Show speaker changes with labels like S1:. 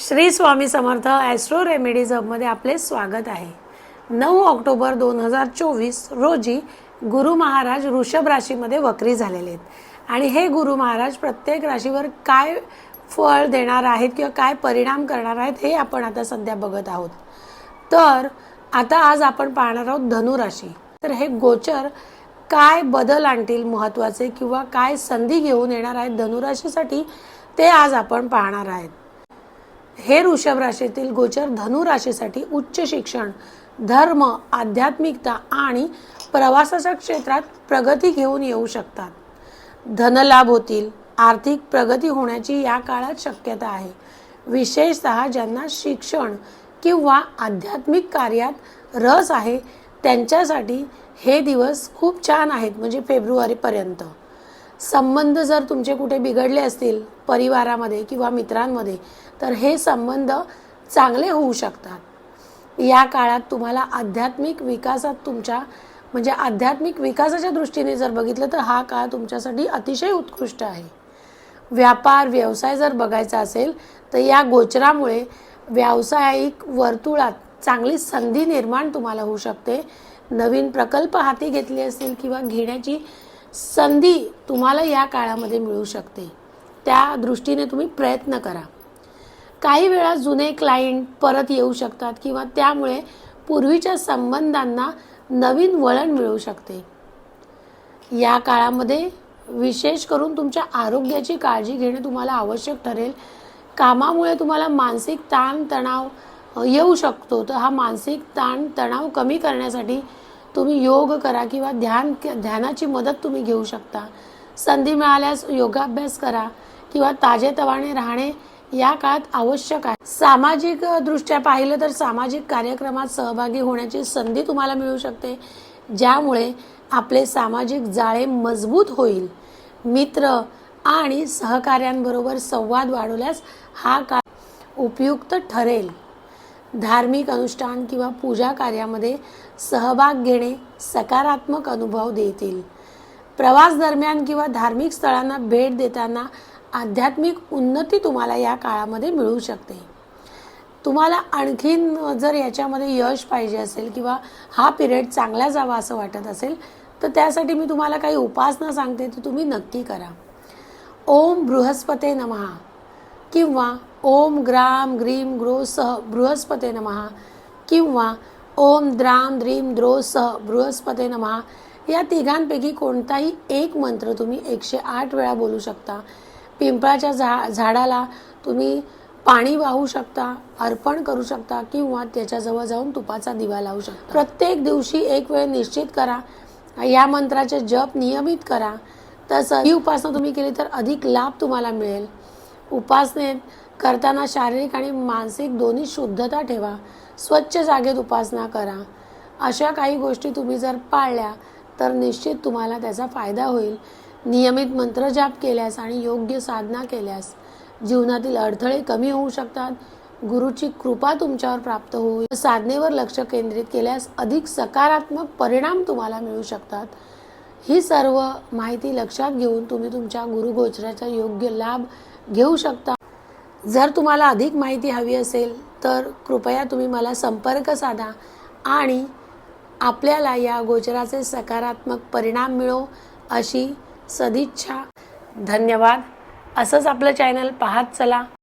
S1: Shri Swami Samarth astro remedies हबमध्ये आपले स्वागत आहे. नऊ ऑक्टोबर दोन हजार चोवीस रोजी गुरु महाराज वृषभ राशीमध्ये वक्री झालेले आहेत. आणि हे गुरु महाराज प्रत्येक राशीवर काय फळ देणार आहेत किंवा काय परिणाम करणार आहेत हे आपण आता सध्या बघत आहोत. तर आता आज आपण पाहणार आहोत धनुराशी तर हे गोचर काय बदल आणतील महत्त्वाचे किंवा काय संधी घेऊन येणार आहेत धनुराशीसाठी ते आज आपण पाहणार आहेत. हे वृषभ राशीतील गोचर धनु राशीसाठी उच्च शिक्षण धर्म आध्यात्मिकता आणि प्रवासाच्या क्षेत्रात प्रगती घेऊन येऊ शकतात. धनलाभ होतील आर्थिक प्रगती होण्याची या काळात शक्यता आहे. विशेषतः ज्यांना शिक्षण किंवा आध्यात्मिक कार्यात रस आहे त्यांच्यासाठी हे दिवस खूप छान आहेत म्हणजे फेब्रुवारीपर्यंत. संबंध जर तुमचे कुठे बिघडले असतील परिवारामध्ये किंवा मित्रांमध्ये तर हे संबंध चांगले होऊ शकतात. या काळात तुम्हाला आध्यात्मिक विकासात तुमच्या म्हणजे आध्यात्मिक विकासाच्या दृष्टीने जर बघितलं तर हा काळ तुमच्यासाठी अतिशय उत्कृष्ट आहे. व्यापार व्यवसाय जर बघायचा असेल तर या गोचरामुळे व्यावसायिक वर्तुळात चांगली संधी निर्माण तुम्हाला होऊ शकते. नवीन प्रकल्प हाती घेतले असतील किंवा घेण्याची संधी तुम्हाला या काळामध्ये मिळू शकते. त्या दृष्टीने तुम्ही प्रयत्न करा. काही वेळा जुने क्लायंट परत येऊ शकतात किंवा त्यामुळे पूर्वीच्या संबंधांना नवीन वळण मिळू शकते. या काळामध्ये विशेष करून तुमच्या आरोग्याची काळजी घेणे तुम्हाला आवश्यक ठरेल. कामामुळे तुम्हाला मानसिक ताणतणाव येऊ शकतो. तर हा मानसिक ताण तणाव कमी करण्यासाठी तुम्ही योग करा किंवा ध्यान ध्यानाची मदत तुम्ही घेऊ शकता. संधी मिळाल्यास योगाभ्यास करा किंवा ताजेतवाने राहणे या काळात आवश्यक आहे. सामाजिक दृष्ट्या पाहिलं तर सामाजिक कार्यक्रमात सहभागी होण्याची संधी तुम्हाला मिळू शकते ज्यामुळे आपले सामाजिक जाळे मजबूत होईल. मित्र आणि सहकाऱ्यांबरोबर संवाद वाढवल्यास हा काळ उपयुक्त ठरेल. धार्मिक अनुष्ठान किंवा पूजा कार्यामध्ये सहभाग घेणे सकारात्मक अनुभव देतील. प्रवास दरम्यान किंवा धार्मिक स्थळांना भेट देताना आध्यात्मिक उन्नती तुम्हाला या काळामध्ये मिळू शकते. तुम्हाला आणखीन जर याच्यामध्ये यश पाहिजे असेल किंवा हा पिरियड चांगला जावा असं वाटत असेल तर त्यासाठी मी तुम्हाला काही उपासना सांगते तर तुम्ही नक्की करा. ओम बृहस्पते नमहा किंवा ओम ग्राम ग्रीम ग्रो सह बृहस्पते नमहा किंवा ओम द्राम द्रीम द्रो सह बृहस्पते नमहा या तिघांपैकी कोणताही एक मंत्र तुम्ही एकशे आठ वेळा बोलू शकता. पिंपळाच्या झा झाडाला तुम्ही पाणी वाहू शकता अर्पण करू शकता किंवा त्याच्याजवळ जाऊन तुपाचा दिवा लावू शकता. प्रत्येक दिवशी एक वेळ निश्चित करा. या मंत्राचे जप नियमित करा. तसं ही उपासना तुम्ही केली तर अधिक लाभ तुम्हाला मिळेल. उपासनेत करताना शारीरिक आणि मानसिक दोन्ही शुद्धता ठेवा. स्वच्छ जागेत उपासना करा. अशा काही गोष्टी तुम्ही जर पाळल्या तर निश्चित तुम्हाला त्याचा फायदा होईल. नियमित मंत्रजाप केल्यास आणि योग्य साधना केल्यास जीवनातील अडथळे कमी होऊ शकतात. गुरुची कृपा तुमच्यावर प्राप्त होईल. साधनेवर लक्ष केंद्रित केल्यास अधिक सकारात्मक परिणाम तुम्हाला मिळू शकतात. ही सर्व माहिती लक्षात घेऊन तुम्ही तुमच्या गुरुगोचराचा योग्य लाभ घेऊ शकता. जर तुम्हाला अधिक माहिती हवी असेल तर कृपया तुम्ही मला संपर्क साधा आणि आपल्याला या गोचराचे सकारात्मक परिणाम मिळो अशी सदिच्छा. धन्यवाद. असंच आपलं चॅनल पाहत चला.